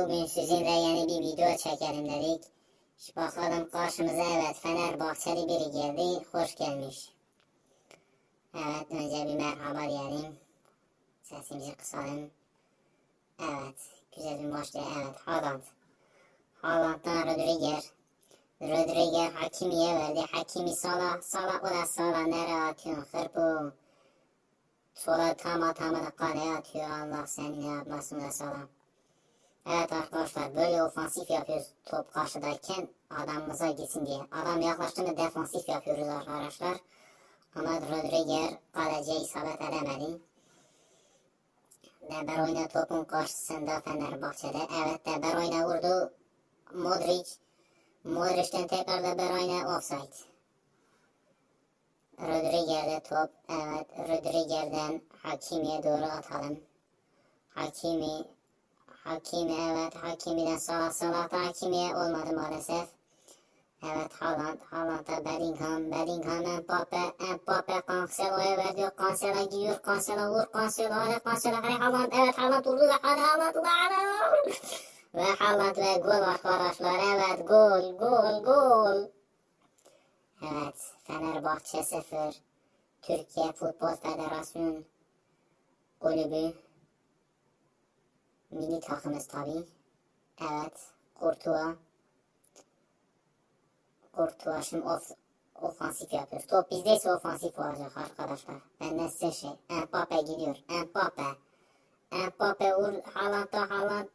Bugün sizinle yeni bir video çekelim dedik. Şu bakalım karşımıza evet Fenerbahçeli biri geldi. Hoş gelmiş. Evet önce bir merhaba diyelim. Sesimizi kısalım. Evet güzel bir maç değil. Evet Haaland. Haaland'dan Rodriguez. Rodriguez Hakimi'ye verdi. Hakimi Salah. Salah o da Salah nereye atıyorsun? Hırpı. Sola tam atamadı kaleye atıyor. Allah seni ne yapmasın da Salah. Evet arkadaşlar böyle ofansif yapıyoruz top karşıdayken adamımıza gitsin diye. Adam yaklaştığında defansif yapıyoruz arkadaşlar. Ama Rodriguez kaleciye isabet edemedi. De Bruyne topun karşısında Fenerbahçe'de. Evet De Bruyne vurdu. Modric. Modric'ten tekrar De Bruyne offside. Rodriguez'de top. Evet Rodriguez'den Hakimi'ye doğru atalım. Hakimi Hakimi evet Hakimi'den sağa sağa da Hakimi'ye olmadı maalesef. Evet Haaland, Haaland'a Bellingham, Bellingham Mbappe, Mbappe Cancelo'ya verdi. Cancelo gidiyor, Cancelo vur, Cancelo hadi Cancelo hadi Haaland, evet Haaland vurdu ve hadi Haaland hadi Ve Haaland ve gol arkadaşlar, evet gol, gol, gol. Evet Fenerbahçe 0, Türkiye Futbol Federasyonu kulübü Milli takımız tabi. Evet. Kurtuğa. Kurtuğa şimdi of, ofansif yapıyoruz. Top bizdeyse ofansif olacak arkadaşlar. Benden size şey. Mbappe gidiyor. Mbappe. Mbappe vur. Haaland'a Haaland.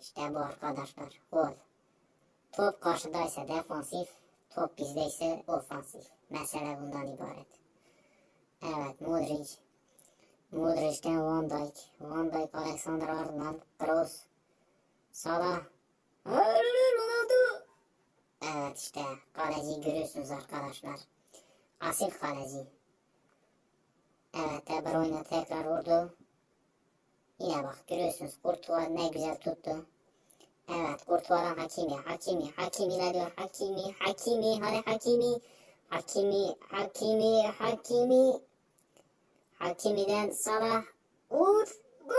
İşte bu arkadaşlar. Gol. Top karşıdaysa defansif. Top bizdeyse ofansif. Mesele bundan ibaret. Evet Modric. Modric'ten Van Dijk, Van Dijk, Alexander Arnold, Kroos, Salah, Ronaldo. Evet işte kaleci görüyorsunuz arkadaşlar. Asil kaleci. Evet De Bruyne tekrar vurdu. Yine bak görüyorsunuz Kurtuğa ne güzel tuttu. Evet Kurtuğa'dan Hakimi, Hakimi, Hakimi ne diyor? Hakimi, Hakimi, hadi Hakimi, Hakimi, Hakimi, Hakimi. Hakimi'den Salah vur. Gol!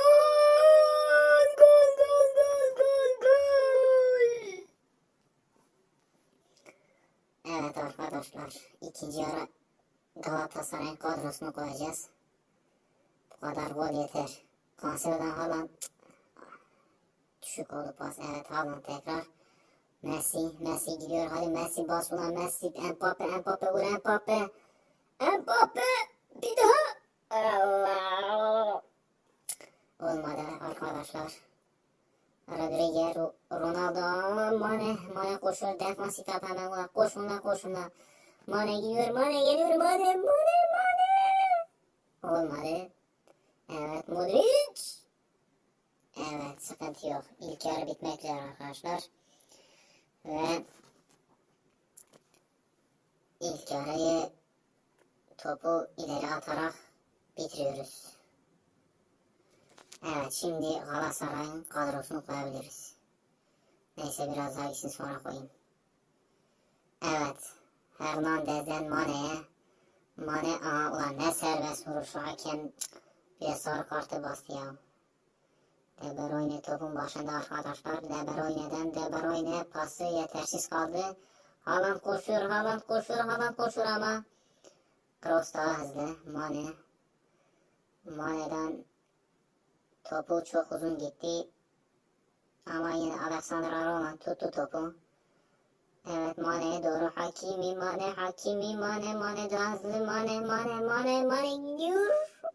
Gol, gol, gol, gol, gol! Evet arkadaşlar, ikinci ara Galatasaray'ın kadrosunu koyacağız. Bu kadar gol yeter. Kanserden Haaland düşük oldu pas. Evet Haaland tekrar. Messi, Messi gidiyor. Hadi Messi bas ulan Messi. Mbappe, Mbappe vur Mbappe. Mbappe bir daha. Olmadı arkadaşlar. Rodriguez, Ronaldo, Mane, Mane koşuyor, defansif at hemen ulan, koş ulan, koş ulan. Mane gidiyor, Mane geliyor, Mane, Mane, Mane. Olmadı. Evet, Modric. Evet, sıkıntı yok. İlk yarı bitmek üzere arkadaşlar. Ve ilk yarıyı topu ileri atarak bitiriyoruz. Evet şimdi Galatasaray'ın kadrosunu koyabiliriz. Neyse biraz daha gitsin sonra koyayım. Evet. Hernandez'den Mane'ye. Mane aha ulan ne serbest vuruşu hakem bir de sarı kartı bastı ya. De Bruyne topun başında arkadaşlar. De Bruyne'den De Bruyne pası yetersiz kaldı. Haaland koşuyor, Haaland koşuyor, Haaland koşuyor ama Kroos daha hızlı. Mane Mane'den topu çok uzun gitti. Ama yine Alexander Arnold tuttu topu. Evet Mane'ye doğru Hakimi, Mane, Hakimi, Mane, Mane daha hızlı, Mane, Mane, Mane, Mane gidiyor.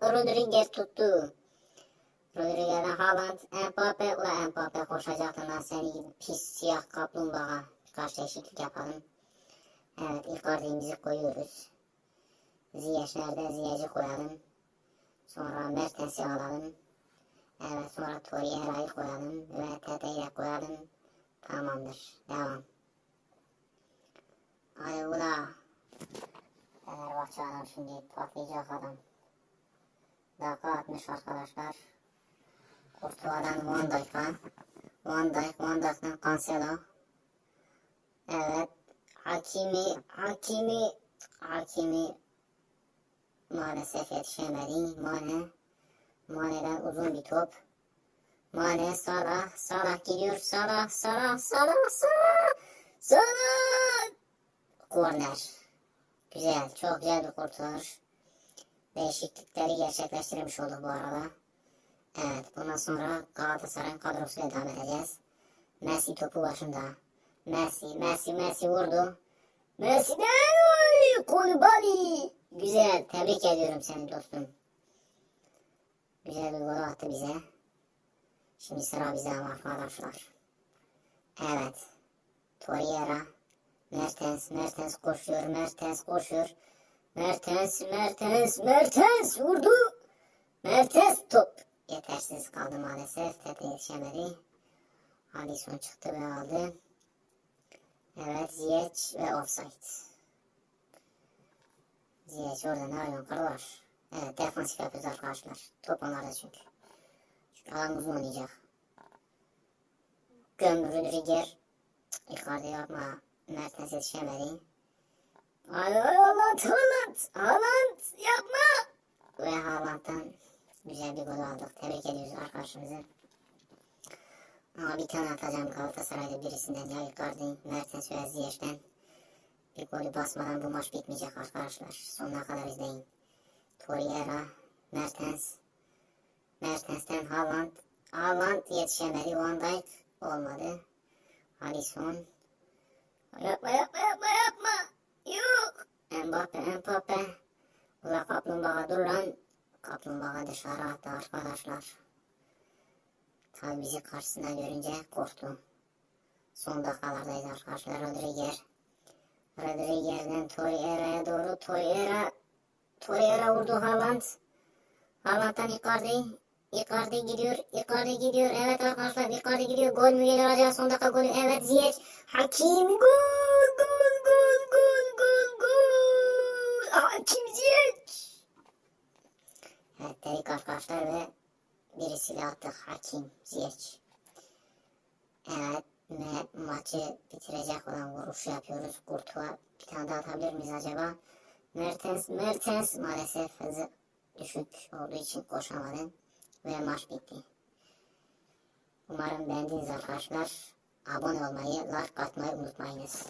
Rodriguez tuttu. Rodriguez'den Haaland, Mbappe, ula Mbappe koşacaktın lan seni pis siyah kaplumbağa. Birkaç değişiklik yapalım. Evet ilk ardimizi koyuyoruz. Ziyech nerede? Ziyech'i koyalım. Sonra Mertens'i alalım. Evet sonra Torreira'yı koyalım. Ve Tete'yi de koyalım. Tamamdır. Devam. Hadi bu da. Fenerbahçe adam şimdi patlayacak adam. Dakika 60 arkadaşlar. Kurtula'dan Van Dijk'a. Van Dijk, Van Dijk'tan Cancelo. Evet. Hakimi, Hakimi, Hakimi Maalesef yetişemedi. Mane. Mane'den uzun bir top. Mane Salah. Salah gidiyor. Salah. Salah. Salah. Salah. Salah. Korner. Güzel. Çok güzel bir kurtarış. Değişiklikleri gerçekleştirmiş olduk bu arada. Evet. Bundan sonra Galatasaray'ın kadrosuyla devam edeceğiz. Messi topu başında. Messi. Messi. Messi vurdu. Messi'den oy! Güzel. Tebrik ediyorum seni dostum. Güzel bir gol attı bize. Şimdi sıra bize ama arkadaşlar. Evet. Torreira. Mertens. Mertens koşuyor. Mertens koşuyor. Mertens. Mertens. Mertens vurdu. Mertens top. Yetersiz kaldı maalesef. Tete yetişemedi. Alisson çıktı ve aldı. Evet Ziyech ve offside. Ziyech orada arıyor kardeş? Evet defansif yapıyoruz arkadaşlar. Top onlarda çünkü. Çünkü alan uzun oynayacak. Göm Rüdiger. Icardi yapma. Mertens yetişemedi. Hadi hadi Haaland Haaland. Haaland yapma. Ve Haaland'dan güzel bir gol aldık. Tebrik ediyoruz arkadaşımızı. Ama bir tane atacağım Galatasaray'da birisinden ya Icardi, Mertens ve Ziyech'ten. Bir golü basmadan bu maç bitmeyecek arkadaşlar. Sonuna kadar izleyin. Torreira, Mertens, Mertens'ten Haaland, Haaland yetişemedi. Van Dijk olmadı. Alisson. Yapma yapma yapma yapma. Yok. Mbappe Mbappe. Bu da kaplumbağa dur lan. Kaplumbağa dışarı attı arkadaşlar. Tabi bizi karşısında görünce korktu. Son dakikalardayız arkadaşlar. Rodriguez. Rodriguez'den Torreira'ya doğru. Torreira. Torreira vurdu Haaland. Haaland'dan Icardi. Icardi gidiyor. Icardi gidiyor. Evet arkadaşlar Icardi gidiyor. Gol mü gelir acaba son dakika golü? Evet Ziyech. Hakim gol. Gol gol gol gol gol. Hakim Ziyech. Evet dedik arkadaşlar ve birisiyle attık Hakim Ziyech. Evet ve maçı bitirecek olan vuruşu yapıyoruz. Kurtuğa bir tane daha atabilir miyiz acaba? Mertens, Mertens maalesef hızı düşük olduğu için koşamadı ve maç bitti. Umarım beğendiniz arkadaşlar. Abone olmayı, like atmayı unutmayınız.